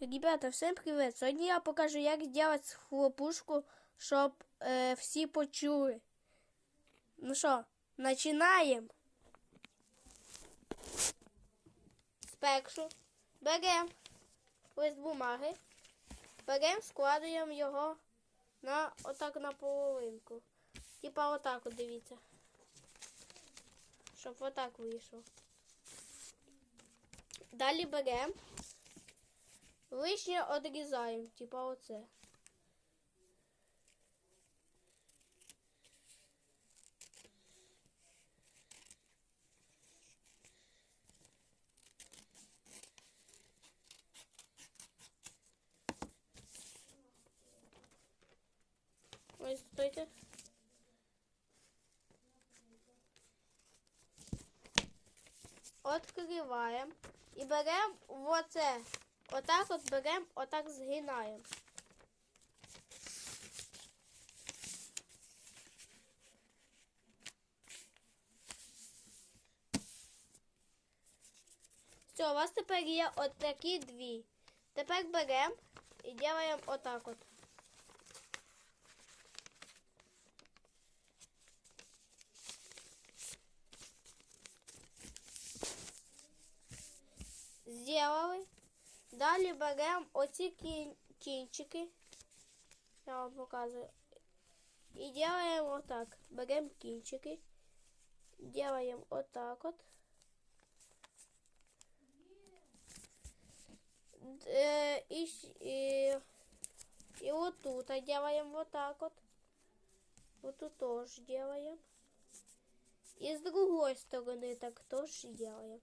Ребята, всем привет! Сьогодні я покажу, як зробити хлопушку, щоб е, всі почули. Ну що, починаємо. Спершу беремо лист бумаги, беремо, складуємо його на отак на половинку. Типа отак от дивіться. Щоб отак вийшло. Далі беремо. Лишнє одрізаємо, типа оце. Ось стойте. Откриваємо і беремо оце. Отак от беремо, отак згинаємо. Все, у вас тепер є отакі дві. Тепер беремо і робимо отак от. Далі беремо оці кін- кінчики. Я вам показую. І делаємо отак. Беремо кінчики. Делаємо отак от. Е, І, щ- і, і отут делаємо вот так от. Вот тут тоже делаем. И с другой стороны так тоже делаем.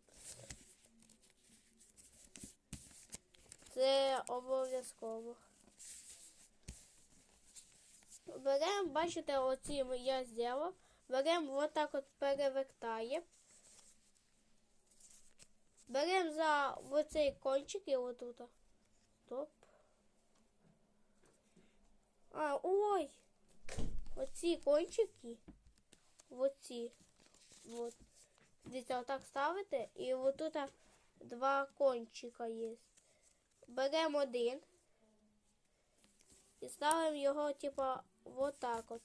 Це обов'язково. Беремо, бачите, оці я зробив. Беремо отак от перевертаємо. Беремо за оцей кончик і отут. Стоп. А, ой! Оці кончики. Оці. Вот. Дивіться, отак ставите, і отут два кончика є. Беремо один і ставимо його, типа, вот так от.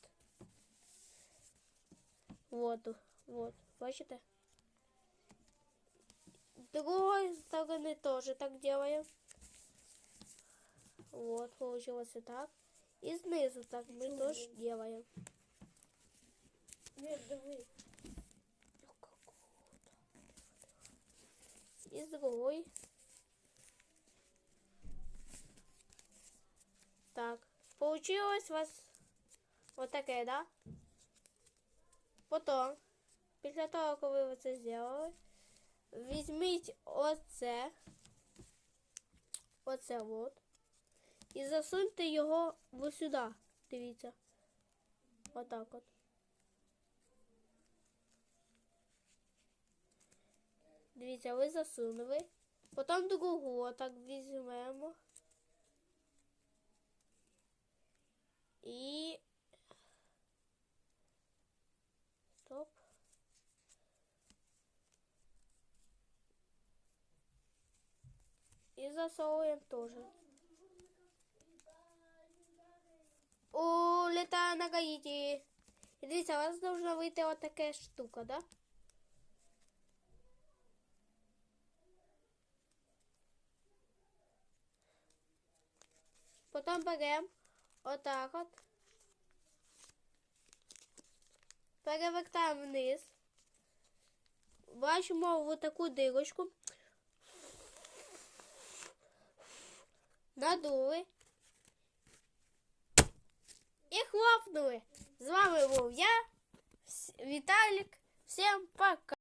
Вот, вот, бачите? Другой стороны тоже так делаем. Вот, получилось и так. И снизу так мы тоже делаем. Нет, давай. И с другой. Так, получилось у вас вот таке, да? Потім, після того, коли ви це зробили, візьміть оце, оце от, і засуньте його ось сюди. Дивіться. Отак от. Дивіться, ви засунули. Потім другу отак візьмемо. І. Стоп. І засовуємо теж. Улетаю на Гаїті. І дивіться, у вас должна вийти отака штука, да? Потім беремо отак от. Перевертаємо вниз. Бачимо в таку дирочку. Надули. І хлопнули. З вами був я, Віталік. Всім пока.